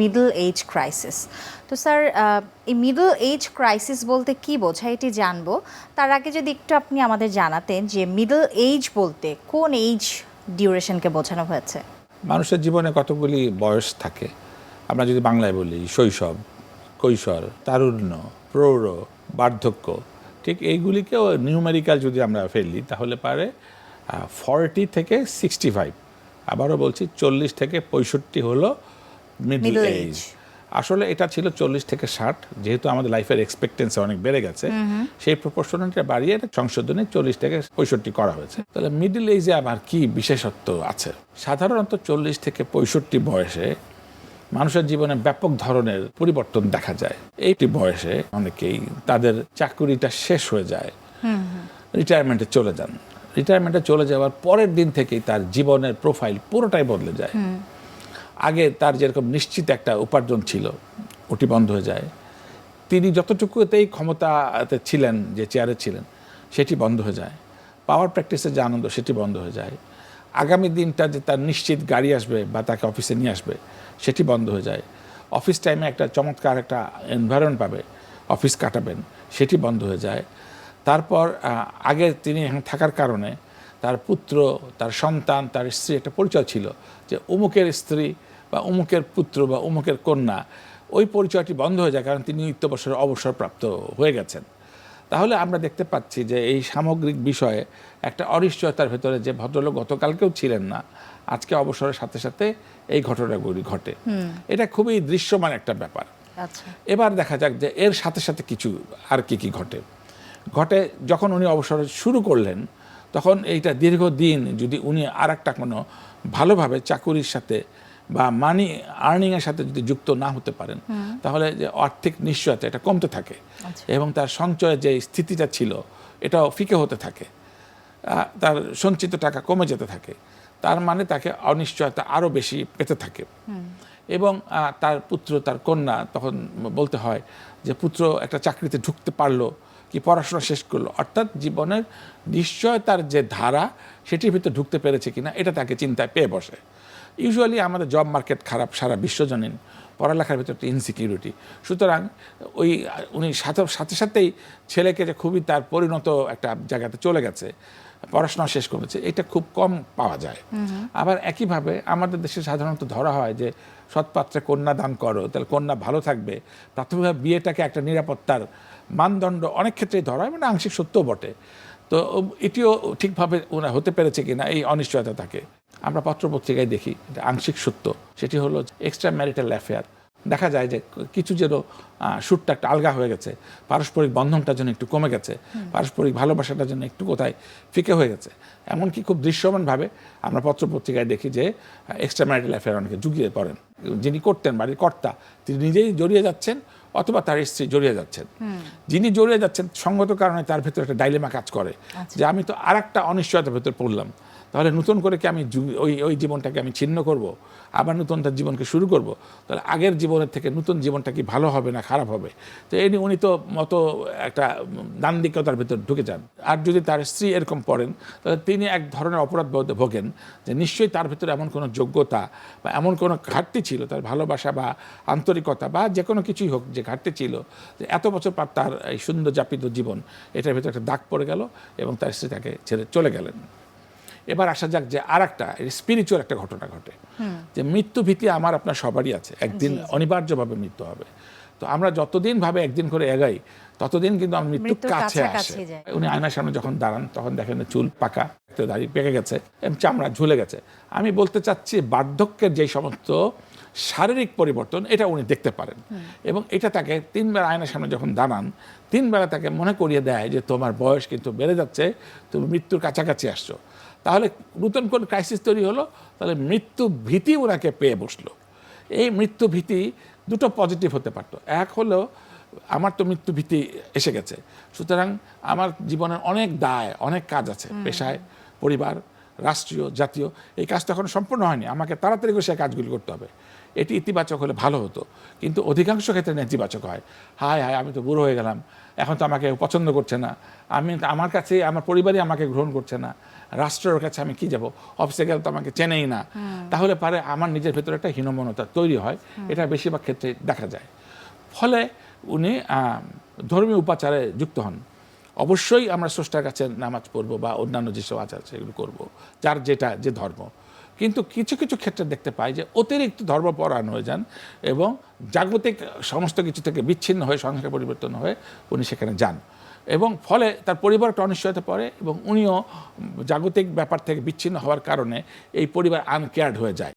Middle age crisis তো sir এই middle age crisis বলতে কি বোঝায় এটি জানব। তার আগে যদি একটু আপনি আমাদের জানাতেন যে মিডল এজ বলতে কোন এজ ডিউরেশনকে বোঝানো হয়েছে? মানুষের জীবনে কতগুলি বয়স থাকে? আমরা যদি বাংলায় বলি শৈশব, কৈশোর, তারুণ্য, প্রৌঢ়, বার্ধক্য, ঠিক এইগুলিকেও নিউমেরিক্যাল যদি আমরা ফেলি, তাহলে পারে ফর্টি থেকে সিক্সটি ফাইভ আবারও বলছি, চল্লিশ থেকে পঁয়ষট্টি হলো মিডল এজ আসলে এটা ছিল চল্লিশ থেকে ষাট যেহেতু আমাদের লাইফের এক্সপেক্টেন্সি অনেক বেড়ে গেছে সেই প্রপোর্শনটা বাড়িয়ে এটা সংশোধনে চল্লিশ থেকে পঁয়ষট্টি করা হয়েছে। তাহলে মিডল এজে আবার কি বিশেষত্ব আছে? সাধারণত চল্লিশ থেকে পঁয়ষট্টি বয়সে মানুষের জীবনে ব্যাপক ধরনের পরিবর্তন দেখা যায়। এইটি বয়সে অনেকেই তাদের চাকুরিটা শেষ হয়ে যায়। রিটায়ারমেন্টে চলে যান। রিটায়ারমেন্টে চলে যাওয়ার পরের দিন থেকেই তার জীবনের প্রোফাইল পুরোটাই বদলে যায়। আগে তার যেরকম নিশ্চিত একটা উপার্জন ছিল, ওটি বন্ধ হয়ে যায়। তিনি যতটুকুতেই ক্ষমতাতে ছিলেন, যে চেয়ারে ছিলেন, সেটি বন্ধ হয়ে যায়। পাওয়ার প্র্যাকটিসের যে আনন্দ, সেটি বন্ধ হয়ে যায়। আগামী দিনটা যে তার নিশ্চিত গাড়ি আসবে বা তাকে অফিসে নিয়ে আসবে, সেটি বন্ধ হয়ে যায়। অফিস টাইমে একটা চমৎকার একটা এনভায়রনমেন্ট পাবে অফিস কাটাবেন, সেটি বন্ধ হয়ে যায়। তারপর আগে তিনি এখানে থাকার কারণে তার পুত্র, তার সন্তান, তার স্ত্রী একটা পরিচয় ছিল, যে অমুকের স্ত্রী বা অমুকের পুত্র বা অমুকের কন্যা ওই পরিচয়টি বন্ধ হয়ে যায় কারণ তিনি নিত্যবসরে অবসরপ্রাপ্ত হয়ে গেছেন। তাহলে আমরা দেখতে পাচ্ছি যে এই সামগ্রিক বিষয়ে একটা অনিশ্চয়তার ভেতরে যে ভদ্রলোক গতকালকেও ছিলেন না আজকে অবসরের সাথে সাথে এই ঘটনাগুলি ঘটে। এটা খুবই দৃশ্যমান একটা ব্যাপার। আচ্ছা। এবার দেখা যাক যে এর সাথে সাথে কিছু আর কি কি ঘটে। ঘটে যখন উনি অবসর শুরু করলেন তখন এইটা দীর্ঘদিন যদি উনি আর একটা কোনো ভালোভাবে চাকুরির সাথে বা মানি আর্নিংয়ের সাথে যদি যুক্ত না হতে পারেন তাহলে যে আর্থিক নিশ্চয়তা এটা কমতে থাকে এবং তার সঞ্চয়ের যে স্থিতিটা ছিল এটাও ফিকে হতে থাকে। তার সঞ্চিত টাকা কমে যেতে থাকে। তার মানে তাকে অনিশ্চয়তা আরও বেশি পেতে থাকে। এবং তার পুত্র তার কন্যা তখন বলতে হয় যে পুত্র একটা চাকরিতে ঢুকতে পারল কি পড়াশোনা শেষ করল? অর্থাৎ জীবনের নিশ্চয়তার যে ধারা সেটির ভিতরে ঢুকতে পেরেছে কিনা এটা তাকে চিন্তায় পেয়ে বসে। ইউজুয়ালি আমাদের জব মার্কেট খারাপ সারা বিশ্বজনীন পড়ালেখার ভিতরে একটা ইনসিকিউরিটি সুতরাং ওই উনি সাথে সাথে সাথেই ছেলেকে যে খুবই তার পরিণত একটা জায়গাতে চলে গেছে পড়াশোনা শেষ করেছে এটা খুব কম পাওয়া যায়। আবার একইভাবে আমাদের দেশে সাধারণত ধরা হয় যে সৎপাত্রে কন্যা দান করো তাহলে কন্যা ভালো থাকবে। প্রাথমিকভাবে বিয়েটাকে একটা নিরাপত্তার মানদণ্ড অনেক ক্ষেত্রেই ধরা হয় মানে আংশিক সত্যও বটে। তো এটিও ঠিকভাবে হতে পেরেছে কিনা এই অনিশ্চয়তা থাকে। আমরা পত্রপত্রিকায় দেখি এটা আংশিক সত্য। সেটি হলো এক্সট্রা ম্যারিটাল অ্যাফেয়ার দেখা যায় যে কিছু যেন সুরটা একটা আলগা হয়ে গেছে পারস্পরিক বন্ধনটার জন্য একটু কমে গেছে পারস্পরিক ভালোবাসাটার জন্য একটু কোথায় ফিকে হয়ে গেছে। এমনকি খুব দৃশ্যমানভাবে আমরা পত্রপত্রিকায় দেখি যে এক্সট্রা ম্যারিটাল অ্যাফেয়ার অনেকে জুগিয়ে পড়েন। যিনি করতেন বাড়ির কর্তা তিনি নিজেই জড়িয়ে যাচ্ছেন অথবা তার স্ত্রী জড়িয়ে যাচ্ছেন। যিনি জড়িয়ে যাচ্ছেন সঙ্গত কারণে তার ভেতরে একটা ডাইলেমা কাজ করে যে আমি তো আর একটা অনিশ্চয়তার ভেতর পড়লাম। তাহলে নতুন করে কি আমি ওই ওই জীবনটাকে আমি ছিন্ন করব? আবার নতুন তার জীবনকে শুরু করব? তাহলে আগের জীবনের থেকে নতুন জীবনটা কি ভালো হবে না খারাপ হবে? তো এই উনি তো মতো একটা দান্দিকতার ভেতর ঢুকে যান। আর যদি তার স্ত্রী এরকম পড়েন, তাহলে তিনি এক ধরনের অপরাধ বোধে ভোগেন যে নিশ্চয়ই তার ভেতরে এমন কোনো যোগ্যতা বা এমন কোনো ঘাটতি ছিল, তার ভালোবাসা বা আন্তরিকতা বা যে কোনো কিছুই হোক যে ঘাটতি ছিল, যে এত বছর পর তার এই সুন্দর যাপিত জীবন, এটার ভেতরে একটা দাগ পড়ে গেল এবং তার স্ত্রী তাকে ছেড়ে চলে গেলেন। এবার আসা যাক যে আর একটা স্পিরিচুয়াল একটা ঘটনা ঘটে। যে মৃত্যু ভীতি আমার আপনার সবারই আছে একদিন অনিবার্যভাবে মৃত্যু হবে। তো আমরা যতদিন ভাবে একদিন করে এগাই ততদিন কিন্তু আমার মৃত্যু মৃত্যুর কাছে আসে। উনি আয়নার সামনে যখন দাঁড়ান তখন দেখেন চুল পাকা দাঁড়িয়ে দাড়ি পেকে গেছে চামড়া ঝুলে গেছে। আমি বলতে চাচ্ছি বার্ধক্যের যে সমস্ত শারীরিক পরিবর্তন এটা উনি দেখতে পারেন। এবং এটা তাকে তিনবার আয়নার সামনে যখন দাঁড়ান তিনবেলা তাকে মনে করিয়ে দেয় যে তোমার বয়স কিন্তু বেড়ে যাচ্ছে তুমি মৃত্যুর কাছাকাছি আসছো। তাহলে নতুন কোন ক্রাইসিস তৈরি হলো তাহলে মৃত্যু ভীতি ওনাকে পেয়ে বসল। এই মৃত্যু ভীতি দুটো পজিটিভ হতে পারতো। এক হলো আমার তো মৃত্যু ভীতি এসে গেছে। সুতরাং আমার জীবনের অনেক দায় অনেক কাজ আছে পেশায় পরিবার রাষ্ট্রীয় জাতীয়। এই কাজটা এখনও সম্পূর্ণ হয়নি। আমাকে তাড়াতাড়ি করে সেই কাজগুলি করতে হবে। এটি ইতিবাচক হলে ভালো হতো। কিন্তু অধিকাংশ ক্ষেত্রে নেতিবাচক হয়। হায় হায় আমি তো বুড়ো হয়ে গেলাম। এখন তো আমাকে পছন্দ করছে না। আমি আমার কাছে আমার পরিবারই আমাকে গ্রহণ করছে না। রাষ্ট্রের কাছে আমি কি যাব? অফিসে গেলে তো আমাকে চেনেই না। তাহলে পারে আমার নিজের ভেতরে একটা হীনমনতা তৈরি হয়। এটা বেশিরভাগ ক্ষেত্রে দেখা যায়। ফলে উনি ধর্মীয় উপাচারে যুক্ত হন। অবশ্যই আমরা স্রষ্টার কাছে নামাজ পড়ব বা অন্যান্য যেসব আচার সেগুলো করব। যার যেটা যে ধর্ম। কিন্তু কিছু কিছু ক্ষেত্রে দেখতে পাই যে অতিরিক্ত ধর্মপরায়ণ হয়ে যান এবং জাগতিক সমস্ত কিছু থেকে বিচ্ছিন্ন হয়ে সংসার পরিবর্তন হয়ে উনি সেখানে যান। এবং ফলে তার পরিবার একটা অনিশ্চয়তা পড়ে এবং উনিও জাগতিক ব্যাপার থেকে বিচ্ছিন্ন হওয়ার কারণে এই পরিবার আনকেয়ার্ড হয়ে যায়।